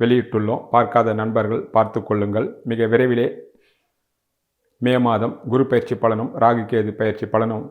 வெளியிட்டுள்ளோம். பார்க்காத நண்பர்கள் பார்த்து கொள்ளுங்கள். மிக விரைவிலே மே மாதம் குரு பயிற்சி பலனும் ராகு கேது பயிற்சி பலனும்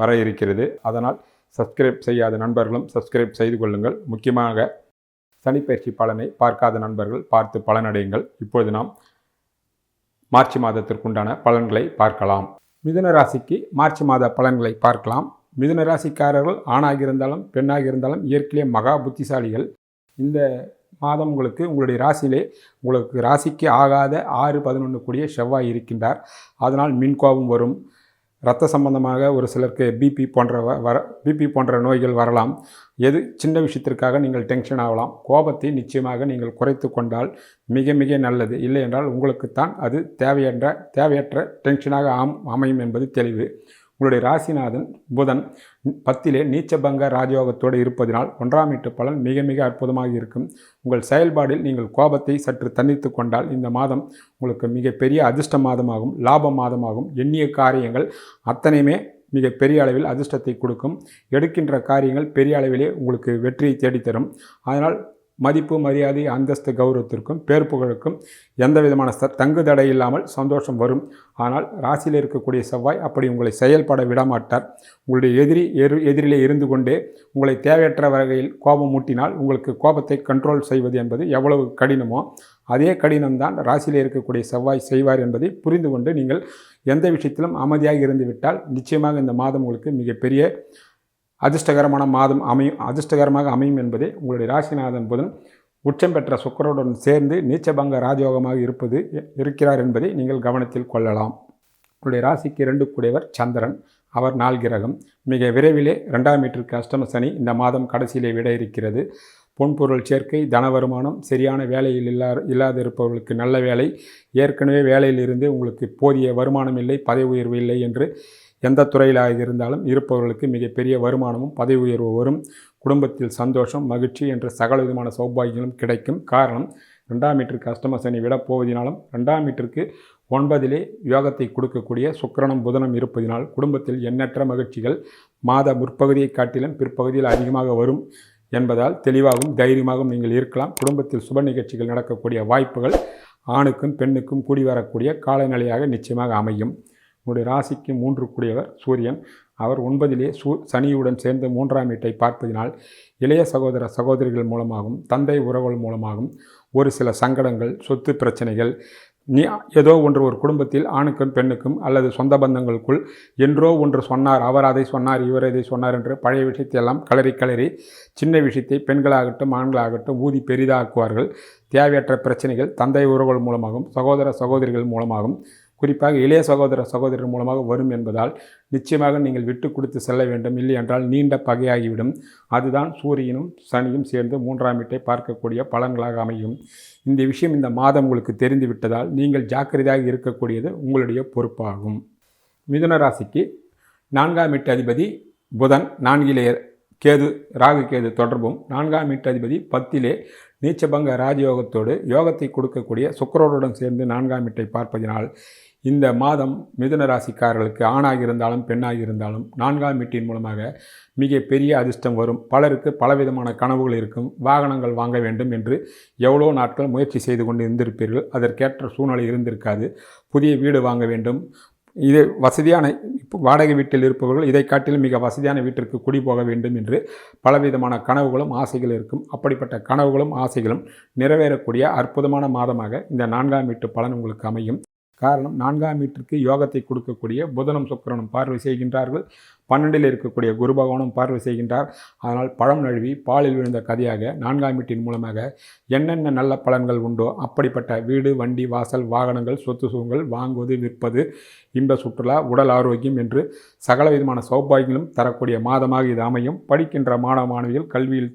வர இருக்கிறது. அதனால் சப்ஸ்கிரைப் செய்யாத நண்பர்களும் சப்ஸ்கிரைப் செய்து கொள்ளுங்கள். முக்கியமாக சனிப்பயிற்சி பலனை பார்க்காத நண்பர்கள் பார்த்து பலனடையுங்கள். இப்பொழுது நாம் மார்ச் மாதத்திற்குண்டான பலன்களை பார்க்கலாம். மிதுன ராசிக்கு மார்ச் மாத பலன்களை பார்க்கலாம். மிதுன ராசிக்காரர்கள் ஆணாக இருந்தாலும் பெண்ணாக இருந்தாலும் இயற்கையிலே மகா புத்திசாலிகள். இந்த மாதம் உங்களுக்கு உங்களுடைய ராசியிலே உங்களுக்கு ராசிக்கு ஆகாத ஆறு பதினொன்று கூடிய செவ்வாய் இருக்கின்றார். அதனால் மின்கோபம் வரும். இரத்த சம்பந்தமாக ஒரு சிலருக்கு பிபி போன்ற வ- வர பிபி போன்ற நோய்கள் வரலாம். எது சின்ன விஷயத்திற்காக நீங்கள் டென்ஷன் ஆகலாம். கோபத்தை நிச்சயமாக நீங்கள் குறைத்து கொண்டால் மிக மிக நல்லது. இல்லை என்றால் உங்களுக்குத்தான் அது தேவையற்ற தேவையற்ற டென்ஷனாக ஆம் அமையும் என்பது தெளிவு. உங்களுடைய ராசிநாதன் புதன் பத்திலே நீச்சபங்க ராஜயோகத்தோடு இருப்பதினால் ஒன்றாம் வீட்டு பலன் மிக மிக அற்புதமாக இருக்கும். உங்கள் செயல்பாடில் நீங்கள் கோபத்தை சற்று தந்தித்து கொண்டால் இந்த மாதம் உங்களுக்கு மிகப்பெரிய அதிர்ஷ்ட மாதமாகும் லாப மாதமாகும். எண்ணிய காரியங்கள் அத்தனையுமே மிக பெரிய அளவில் அதிர்ஷ்டத்தை கொடுக்கும். எடுக்கின்ற காரியங்கள் பெரிய அளவிலே உங்களுக்கு வெற்றியை தேடித்தரும். அதனால் மதிப்பு மரியாதை அந்தஸ்து கௌரவத்திற்கும் பேர் புகழுக்கும் எந்த விதமான ச தங்கு தடை இல்லாமல் சந்தோஷம் வரும். ஆனால் ராசியில் இருக்கக்கூடிய செவ்வாய் அப்படி உங்களை செயல்பட விடமாட்டார். உங்களுடைய எதிரி எரு எதிரிலே இருந்து கொண்டே உங்களை தேவையற்ற வகையில் கோபம் மூட்டினால் உங்களுக்கு கோபத்தை கண்ட்ரோல் செய்வது என்பது எவ்வளவு கடினமோ அதே கடினம்தான் ராசியில் இருக்கக்கூடிய செவ்வாய் செய்வார் என்பதை புரிந்து கொண்டு நீங்கள் எந்த விஷயத்திலும் அமைதியாக இருந்துவிட்டால் நிச்சயமாக இந்த மாதம் உங்களுக்கு மிகப்பெரிய அதிர்ஷ்டகரமான மாதம் அமையும் அதிர்ஷ்டகரமாக அமையும் என்பதே உங்களுடைய ராசிநாதன் புதன். உச்சம் பெற்ற சுக்கரனுடன் சேர்ந்து நீச்சபங்க ராஜயோகமாக இருப்பது இருக்கிறார் என்பதை நீங்கள் கவனத்தில் கொள்ளலாம். உங்களுடைய ராசிக்கு இரண்டு கூடியவர் சந்திரன் அவர் நாள் கிரகம். மிக விரைவிலே ரெண்டாம் மீட்டருக்கு அஷ்டம சனி இந்த மாதம் கடைசியிலே விட இருக்கிறது. பொன்பொருள் சேர்க்கை தன வருமானம் சரியான வேலையில் இல்லா இல்லாத இருப்பவர்களுக்கு நல்ல வேலை. ஏற்கனவே வேலையில் இருந்து உங்களுக்கு போதிய வருமானம் இல்லை பதவி உயர்வு இல்லை என்று எந்த துறையிலாக இருந்தாலும் இருப்பவர்களுக்கு மிகப்பெரிய வருமானமும் பதவி உயர்வு வரும். குடும்பத்தில் சந்தோஷம் மகிழ்ச்சி என்ற சகல விதமான சௌபாகியங்களும் கிடைக்கும். காரணம் ரெண்டாம் மீட்டருக்கு அஷ்டம சனி விட போவதினாலும் ரெண்டாம் மீட்டருக்கு ஒன்பதிலே யோகத்தை கொடுக்கக்கூடிய சுக்கரனும் புதனும் இருப்பதினால் குடும்பத்தில் எண்ணற்ற மகிழ்ச்சிகள் மாத முற்பகுதியை காட்டிலும் பிற்பகுதியில் அதிகமாக வரும் என்பதால் தெளிவாகவும் தைரியமாகவும் நீங்கள் இருக்கலாம். குடும்பத்தில் சுப நிகழ்ச்சிகள் நடக்கக்கூடிய வாய்ப்புகள் ஆணுக்கும் பெண்ணுக்கும் கூடி வரக்கூடிய காலநிலையாக நிச்சயமாக அமையும். உங்களுடைய ராசிக்கு மூன்று கூடியவர் சூரியன். அவர் ஒன்பதிலே சூ சனியுடன் சேர்ந்து மூன்றாம் வீட்டை பார்ப்பதினால் இளைய சகோதர சகோதரிகள் மூலமாகவும் தந்தை உறவுகள் மூலமாகவும் ஒரு சில சங்கடங்கள் சொத்து பிரச்சனைகள் நீ ஏதோ ஒன்று ஒரு குடும்பத்தில் ஆணுக்கும் பெண்ணுக்கும் அல்லது சொந்த பந்தங்களுக்குள் என்றோ ஒன்று சொன்னார் அவர் அதை சொன்னார் இவர் இதை சொன்னார் என்று பழைய விஷயத்தை எல்லாம் கலரி கலரி சின்ன விஷயத்தை பெண்களாகட்டும் ஆண்களாகட்டும் ஊதி பெரிதாக்குவார்கள். தேவையற்ற பிரச்சனைகள் தந்தை உறவுகள் மூலமாகவும் சகோதர சகோதரிகள் மூலமாகவும் குறிப்பாக இளைய சகோதர சகோதரர் மூலமாக வரும் என்பதால் நிச்சயமாக நீங்கள் விட்டு கொடுத்து செல்ல வேண்டும். இல்லை என்றால் நீண்ட பகையாகிவிடும். அதுதான் சூரியனும் சனியும் சேர்ந்து மூன்றாம் வீட்டை பார்க்கக்கூடிய பலன்களாக அமையும். இந்த விஷயம் இந்த மாதம் உங்களுக்கு தெரிந்து விட்டதால் நீங்கள் ஜாக்கிரதையாக இருக்கக்கூடியது உங்களுடைய பொறுப்பாகும். மிதுன ராசிக்கு நான்காம் வீட்டு அதிபதி புதன் நான்கிலே கேது ராகு கேது தொடர்பும் நான்காம் வீட்டு அதிபதி பத்திலே நீச்சபங்க ராஜயோகத்தோடு யோகத்தை கொடுக்கக்கூடிய சுக்கரோருடன் சேர்ந்து நான்காம் வீட்டை பார்ப்பதினால் இந்த மாதம் மிதுன ராசிக்காரர்களுக்கு ஆணாக இருந்தாலும் பெண்ணாக இருந்தாலும் நான்காம் வீட்டின் மூலமாக மிக பெரிய அதிர்ஷ்டம் வரும். பலருக்கு பலவிதமான கனவுகள் இருக்கும். வாகனங்கள் வாங்க வேண்டும் என்று எவ்வளோ நாட்கள் முயற்சி செய்து கொண்டு இருந்திருப்பீர்கள். அதற்கேற்ற சூழ்நிலை இருந்திருக்காது. புதிய வீடு வாங்க வேண்டும். இது வசதியான இப்போ வாடகை வீட்டில் இருப்பவர்கள் இதை காட்டிலும் மிக வசதியான வீட்டிற்கு குடி போக வேண்டும் என்று பலவிதமான கனவுகளும் ஆசைகள் இருக்கும். அப்படிப்பட்ட கனவுகளும் ஆசைகளும் நிறைவேறக்கூடிய அற்புதமான மாதமாக இந்த நான்காம் வீட்டு பலன் உங்களுக்கு அமையும். காரணம் நான்காம் வீட்டிற்கு யோகத்தை கொடுக்கக்கூடிய புதனும் சுக்கிரனும் பார்வை செய்கின்றார்கள். பன்னெண்டில் இருக்கக்கூடிய குரு பகவானும் பார்வை செய்கின்றார். அதனால் பழம் நழுவி பாலில் விழுந்த கதையாக நான்காம் வீட்டின் மூலமாக என்னென்ன நல்ல பலன்கள் உண்டோ அப்படிப்பட்ட வீடு வண்டி வாசல் வாகனங்கள் சொத்து சுகங்கள் வாங்குவது விற்பது இன்ப சுற்றுலா உடல் ஆரோக்கியம் என்று சகல விதமான சௌபாகியங்களும் தரக்கூடிய மாதமாக இது அமையும். படிக்கின்ற மாணவ மாணவிகள் கல்வியில்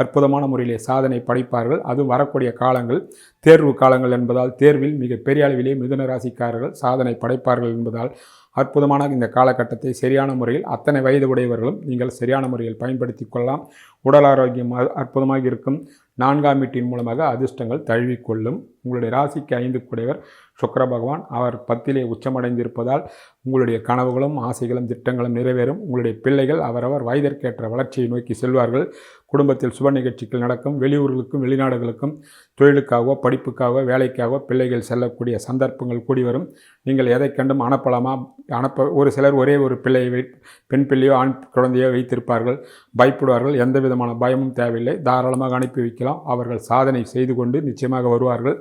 அற்புதமான முறையிலே சாதனை படைப்பார்கள். அது வரக்கூடிய காலங்கள் தேர்வு காலங்கள் என்பதால் தேர்வில் மிக பெரிய அளவிலே மிதுன ராசிக்காரர்கள் சாதனை படைப்பார்கள் என்பதால் அற்புதமான இந்த காலகட்டத்தை சரியான முறையில் அத்தனை வயது உடையவர்களும் நீங்கள் சரியான முறையில் பயன்படுத்தி கொள்ளலாம். உடல் ஆரோக்கியம் அ- அற்புதமாக இருக்கும். நான்காம் வீட்டின் மூலமாக அதிர்ஷ்டங்கள் தழுவிக்கொள்ளும். உங்களுடைய ராசிக்கு ஐந்து கூடையவர் சுக்கர பகவான். அவர் பத்திலே உச்சமடைந்திருப்பதால் உங்களுடைய கனவுகளும் ஆசைகளும் திட்டங்களும் நிறைவேறும். உங்களுடைய பிள்ளைகள் அவரவர் வயதிற்கேற்ற வளர்ச்சியை நோக்கி செல்வார்கள். குடும்பத்தில் சுப நிகழ்ச்சிகள் நடக்கும். வெளியூர்களுக்கும் வெளிநாடுகளுக்கும் தொழிலுக்காகவோ படிப்புக்காகவோ வேலைக்காகவோ பிள்ளைகள் செல்லக்கூடிய சந்தர்ப்பங்கள் கூடி வரும். நீங்கள் எதை கண்டும் அனுப்பலாமா? அனுப்ப ஒரு சிலர் ஒரே ஒரு பிள்ளையை பெண் பிள்ளையோ ஆண் குழந்தையோ வைத்திருப்பார்கள். பயப்படுவார்கள். எந்த விதமான பயமும் தேவையில்லை. தாராளமாக அனுப்பி வைக்கலாம். அவர்கள் சாதனை செய்து கொண்டு நிச்சயமாக வருவார்கள்.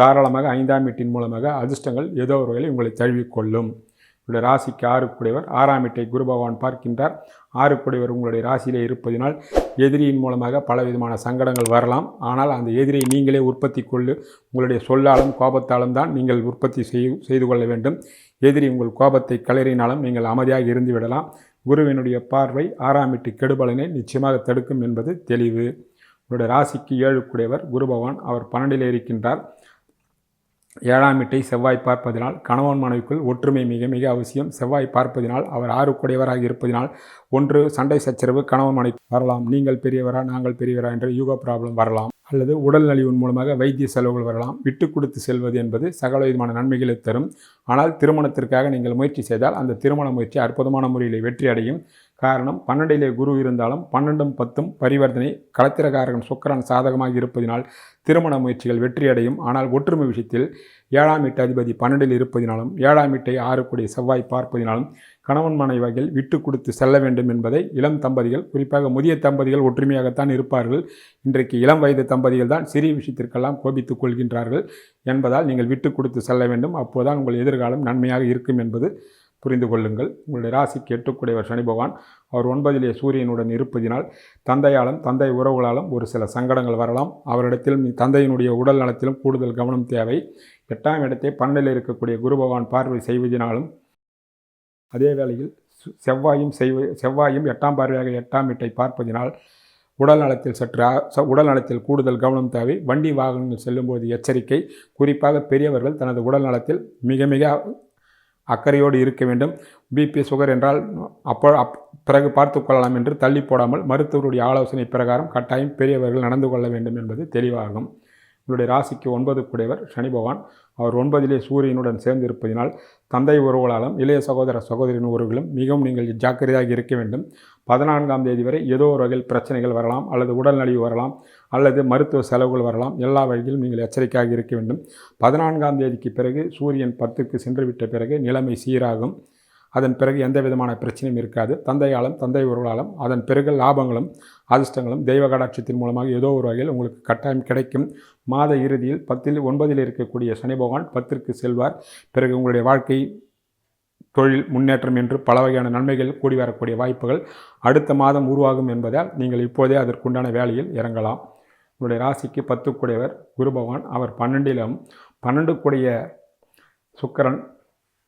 தாராளமாக ஐந்தாம் வீட்டின் மூலமாக அதிர்ஷ்டங்கள் ஏதோ ஒரு வகையில் உங்களை தழுவிக்கொள்ளும். உங்களுடைய ராசிக்கு ஆறுக்குடையவர். ஆறாம் வீட்டை குரு பகவான் பார்க்கின்றார். ஆறுக்குடையவர் உங்களுடைய ராசியிலே இருப்பதினால் எதிரியின் மூலமாக பலவிதமான சங்கடங்கள் வரலாம். ஆனால் அந்த எதிரியை நீங்களே உற்பத்தி கொள்ளு. உங்களுடைய சொல்லாலும் கோபத்தாலும் தான் நீங்கள் உற்பத்தி செய்து கொள்ள வேண்டும். எதிரி உங்கள் கோபத்தை கலறினாலும் நீங்கள் அமைதியாக இருந்து விடலாம். குருவினுடைய பார்வை ஆறாம் வீட்டு கெடுபலனை நிச்சயமாக தடுக்கும் என்பது தெளிவு. உங்களுடைய ராசிக்கு ஏழுக்குடையவர் குரு பகவான் அவர் பன்னெண்டிலே இருக்கின்றார். ஏழாம் வீட்டை செவ்வாய் பார்ப்பதினால் கணவன் மனைவிக்குள் ஒற்றுமை மிக மிக அவசியம். செவ்வாய் பார்ப்பதினால் அவர் ஆறுக்குடையவராக இருப்பதினால் ஒன்று சண்டை சச்சரவு கணவன் மனைவி வரலாம். நீங்கள் பெரியவரா நாங்கள் பெரியவரா என்று யூகோ ப்ராப்ளம் வரலாம். அல்லது உடல் நலிவின் மூலமாக வைத்திய செலவுகள் வரலாம். விட்டு கொடுத்து செல்வது என்பது சகல விதமான நன்மைகளை தரும். ஆனால் திருமணத்திற்காக நீங்கள் முயற்சி செய்தால் அந்த திருமண முயற்சி அற்புதமான முறையில் வெற்றி அடையும் காரணம் பன்னெண்டிலே குரு இருந்தாலும் பன்னெண்டும் பத்தும் பரிவர்த்தனை களத்திரகாரகன் சுக்கரன் சாதகமாக இருப்பதினால் திருமண முயற்சிகள் வெற்றியடையும். ஆனால் ஒற்றுமை விஷயத்தில் ஏழாம் வீட்டு அதிபதி பன்னெண்டில் இருப்பதினாலும் ஏழாம் வீட்டை ஆறுக்குடைய செவ்வாய் பார்ப்பதினாலும் கணவன் மனைவிகள் விட்டு கொடுத்து செல்ல வேண்டும் என்பதை இளம் தம்பதிகள் குறிப்பாக முதிய தம்பதிகள் ஒற்றுமையாகத்தான் இருப்பார்கள். இன்றைக்கு இளம் வயது தம்பதிகள் தான் சிறிய விஷயத்திற்கெல்லாம் கோபித்துக் கொள்கின்றார்கள் என்பதால் நீங்கள் விட்டு கொடுத்து செல்ல வேண்டும். அப்போதான் உங்கள் எதிர்காலம் நன்மையாக இருக்கும் என்பது புரிந்து கொள்ளுங்கள். உங்களுடைய ராசிக்கு எட்டுக்குடையவர் சனி பகவான் அவர் ஒன்பதிலே சூரியனுடன் இருப்பதினால் தந்தையாலும் தந்தை உறவுகளாலும் ஒரு சில சங்கடங்கள் வரலாம். அவரிடத்திலும் தந்தையினுடைய உடல் நலத்திலும் கூடுதல் கவனம் தேவை. எட்டாம் இடத்தை பன்னெண்டில் இருக்கக்கூடிய குரு பகவான் பார்வை செய்வதினாலும் அதே வேளையில் சு- செவ்வாயும் செய்வ செவ்வாயும் எட்டாம் பார்வையாக எட்டாம் வீட்டை பார்ப்பதினால் உடல் நலத்தில் சற்று உடல் நலத்தில் கூடுதல் கவனம் தேவை. வண்டி வாகனங்கள் செல்லும்போது எச்சரிக்கை. குறிப்பாக பெரியவர்கள் தனது உடல் நலத்தில் மிக மிக அக்கறையோடு இருக்க வேண்டும். பிபி சுகர் என்றால் அப்போ அப் பிறகு பார்த்து கொள்ளலாம் என்று தள்ளி போடாமல் மருத்துவருடைய ஆலோசனை பிரகாரம் கட்டாயம் பெரியவர்கள் நடந்து கொள்ள வேண்டும் என்பது தெளிவாகும். இவருடைய ராசிக்கு ஒன்பது கூடையவர் சனி பகவான். அவர் ஒன்பதிலே சூரியனுடன் சேர்ந்து இருப்பதினால் தந்தை உறவுகளாலும் இளைய சகோதர சகோதரின் உறவுகளும் மிகவும் நீங்கள் ஜாக்கிரதையாக இருக்க வேண்டும். பதினான்காம் தேதி வரை ஏதோ ஒரு வகையில் பிரச்சனைகள் வரலாம் அல்லது உடல்நலிவு வரலாம் அல்லது மருத்துவ செலவுகள் வரலாம். எல்லா வகையிலும் நீங்கள் எச்சரிக்கையாக இருக்க வேண்டும். பதினான்காம் தேதிக்கு பிறகு சூரியன் பத்துக்கு சென்றுவிட்ட பிறகு நிலைமை சீராகும். அதன் பிறகு எந்த விதமான பிரச்சனையும் இருக்காது. தந்தையாலும் தந்தை உறவுகளாலும் அதன் பிறகு லாபங்களும் அதிர்ஷ்டங்களும் தெய்வ கடாட்சத்தின் மூலமாக ஏதோ ஒரு வகையில் உங்களுக்கு கட்டாயம் கிடைக்கும். மாத இறுதியில் பத்தில் ஒன்பதில் இருக்கக்கூடிய சனி பகவான் பத்திற்கு செல்வார். பிறகு உங்களுடைய வாழ்க்கை தொழில் முன்னேற்றம் என்று பல வகையான நன்மைகள் கூடி வரக்கூடிய வாய்ப்புகள் அடுத்த மாதம் உருவாகும் என்பதால் நீங்கள் இப்போதே அதற்குண்டான வேலையில் இறங்கலாம். உங்களுடைய ராசிக்கு பத்துக்குடையவர் குரு பகவான். அவர் பன்னெண்டிலும் பன்னெண்டுக்குடைய சுக்கரன்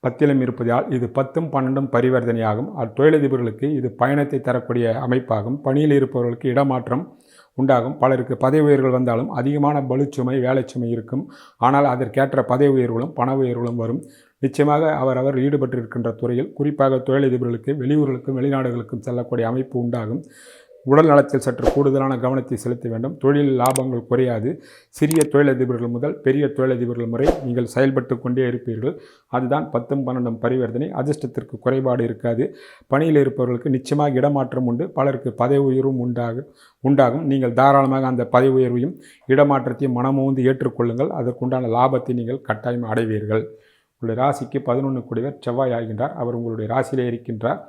பத்திலும் இருப்பதால் இது பத்தும் பன்னெண்டும் பரிவர்த்தனையாகும். அது தொழிலதிபர்களுக்கு இது பயணத்தை தரக்கூடிய அமைப்பாகும். பணியில் இருப்பவர்களுக்கு இடமாற்றம் உண்டாகும். பலருக்கு பதவி உயர்வுகள் வந்தாலும் அதிகமான பளுச்சுமை வேலைச்சுமை இருக்கும். ஆனால் அதற்கேற்ற பதவி உயர்வுகளும் பண உயர்வுகளும் வரும். நிச்சயமாக அவர் அவர் ஈடுபட்டிருக்கின்ற துறையில் குறிப்பாக தொழிலதிபர்களுக்கு வெளியூர்களுக்கும் வெளிநாடுகளுக்கும் செல்லக்கூடிய அமைப்பு உண்டாகும். உடல் நலத்தில் சற்று கூடுதலான கவனத்தை செலுத்த வேண்டும். தொழில் லாபங்கள் குறையாது. சிறிய தொழிலதிபர்கள் முதல் பெரிய தொழிலதிபர்கள் முறை நீங்கள் செயல்பட்டு கொண்டே இருப்பீர்கள். அதுதான் பத்தும் பன்னெண்டும் பரிவர்த்தனை. அதிர்ஷ்டத்திற்கு குறைபாடு இருக்காது. பணியில் இருப்பவர்களுக்கு நிச்சயமாக இடமாற்றம் உண்டு. பலருக்கு பதவி உயர்வும் உண்டாகும். உண்டாகும் நீங்கள் தாராளமாக அந்த பதவி உயர்வையும் இடமாற்றத்தையும் மனமோந்து ஏற்றுக்கொள்ளுங்கள். அதற்குண்டான லாபத்தை நீங்கள் கட்டாயம் அடைவீர்கள். உங்களுடைய ராசிக்கு பதினொன்று குடிவர் செவ்வாய் ஆகின்றார். அவர் உங்களுடைய ராசியிலே இருக்கின்றார்.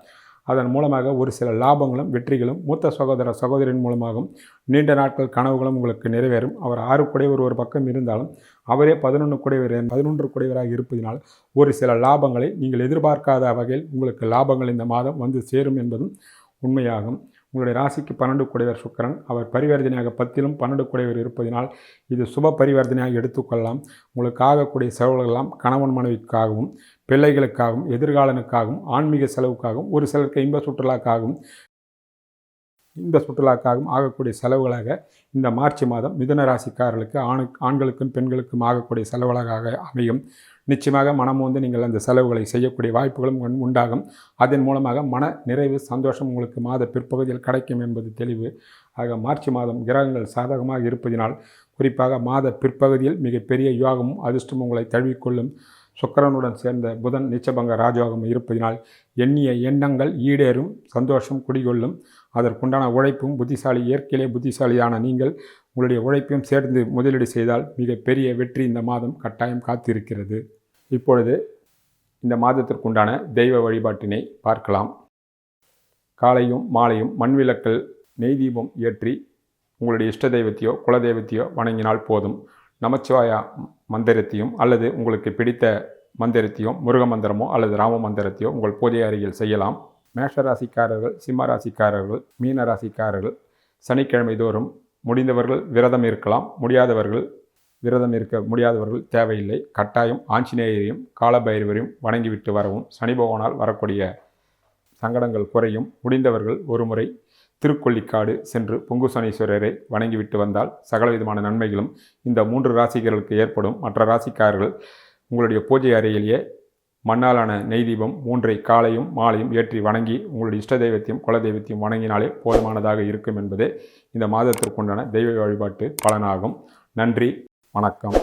அதன் மூலமாக ஒரு சில லாபங்களும் வெற்றிகளும் மூத்த சகோதர சகோதரின் மூலமாகவும் நீண்ட நாட்கள் கனவுகளும் உங்களுக்கு நிறைவேறும். அவர் ஆறு குடைவர் ஒரு பக்கம் இருந்தாலும் அவரே பதினொன்று குடைவர் பதினொன்று குடைவராக இருப்பதினால் ஒரு சில லாபங்களை நீங்கள் எதிர்பார்க்காத வகையில் உங்களுக்கு லாபங்கள் இந்த மாதம் வந்து சேரும் என்பதும் உண்மையாகும். உங்களுடைய ராசிக்கு பன்னெண்டு குடைவர் சுக்கரன். அவர் பரிவர்த்தனையாக பத்திலும் பன்னெண்டு குடைவர் இருப்பதினால் இது சுப பரிவர்த்தனையாக எடுத்துக்கொள்ளலாம். உங்களுக்கு ஆகக்கூடிய செலவுகளெல்லாம் கணவன் மனைவிக்காகவும் பிள்ளைகளுக்காகவும் எதிர்காலனுக்காகவும் ஆன்மீக செலவுக்காகவும் ஒரு சிலருக்கு இன்ப சுற்றுலாக்காகவும் இந்த சுற்றுலாக்காகவும் ஆகக்கூடிய செலவுகளாக இந்த மார்ச் மாதம் மிதுன ராசிக்காரர்களுக்கு ஆணு ஆண்களுக்கும் பெண்களுக்கும் ஆகக்கூடிய செலவுகளாக அமையும். நிச்சயமாக மனம் வந்து நீங்கள் அந்த செலவுகளை செய்யக்கூடிய வாய்ப்புகளும் உண்டாகும். அதன் மூலமாக மன நிறைவு சந்தோஷம் உங்களுக்கு மாத பிற்பகுதியில் கிடைக்கும் என்பது தெளிவு. ஆக மார்ச் மாதம் கிரகங்கள் சாதகமாக இருப்பதினால் குறிப்பாக மாத பிற்பகுதியில் மிகப்பெரிய யோகமும் அதிர்ஷ்டமும் உங்களை தழுவிக்கொள்ளும். சுக்கிரனுடன் சேர்ந்த புதன் நிச்சபங்க ராஜயோகம் இருப்பதினால் எண்ணிய எண்ணங்கள் ஈடேறும் சந்தோஷம் குடிகொள்ளும். அதற்குண்டான உழைப்பும் புத்திசாலி இயற்கையிலே புத்திசாலியான நீங்கள் உங்களுடைய உழைப்பையும் சேர்ந்து முதலீடு செய்தால் மிகப்பெரிய வெற்றி இந்த மாதம் கட்டாயம் காத்திருக்கிறது. இப்பொழுது இந்த மாதத்திற்குண்டான தெய்வ வழிபாட்டினை பார்க்கலாம். காலையும் மாலையும் மண்விளக்கல் நெய் தீபம் ஏற்றி உங்களுடைய இஷ்ட தெய்வத்தையோ குல தெய்வத்தையோ வணங்கினால் போதும். நமச்சிவாயா மந்திரத்தையும் அல்லது உங்களுக்கு பிடித்த மந்திரத்தையும் முருக மந்திரமோ அல்லது ராம மந்திரத்தையோ உங்கள் பூஜை அருகில் செய்யலாம். மேஷ ராசிக்காரர்கள் சிம்ம ராசிக்காரர்கள் மீன ராசிக்காரர்கள் சனிக்கிழமை தோறும் முடிந்தவர்கள் விரதம் இருக்கலாம். முடியாதவர்கள் விரதம் இருக்க முடியாதவர்கள் தேவையில்லை. கட்டாயம் ஆஞ்சநேயரையும் காலபைரவரையும் வணங்கிவிட்டு வரவும் சனி பகவானால் வரக்கூடிய சங்கடங்கள் குறையும். முடிந்தவர்கள் ஒருமுறை திருக்கொள்ளிக்காடு சென்று பொங்குசனீஸ்வரரை வணங்கிவிட்டு வந்தால் சகலவிதமான நன்மைகளும் இந்த மூன்று ராசிகர்களுக்கு ஏற்படும். மற்ற ராசிக்காரர்கள் உங்களுடைய பூஜை அறையிலேயே மண்ணாலான நெய் தீபம் மூன்றை காலையும் மாலையும் ஏற்றி வணங்கி உங்களுடைய இஷ்ட தெய்வத்தையும் குல தெய்வத்தையும் வணங்கினாலே போதுமானதாக இருக்கும் என்பதே இந்த மாதத்திற்குண்டான தெய்வ வழிபாட்டு பலனாகும். நன்றி வணக்கம்.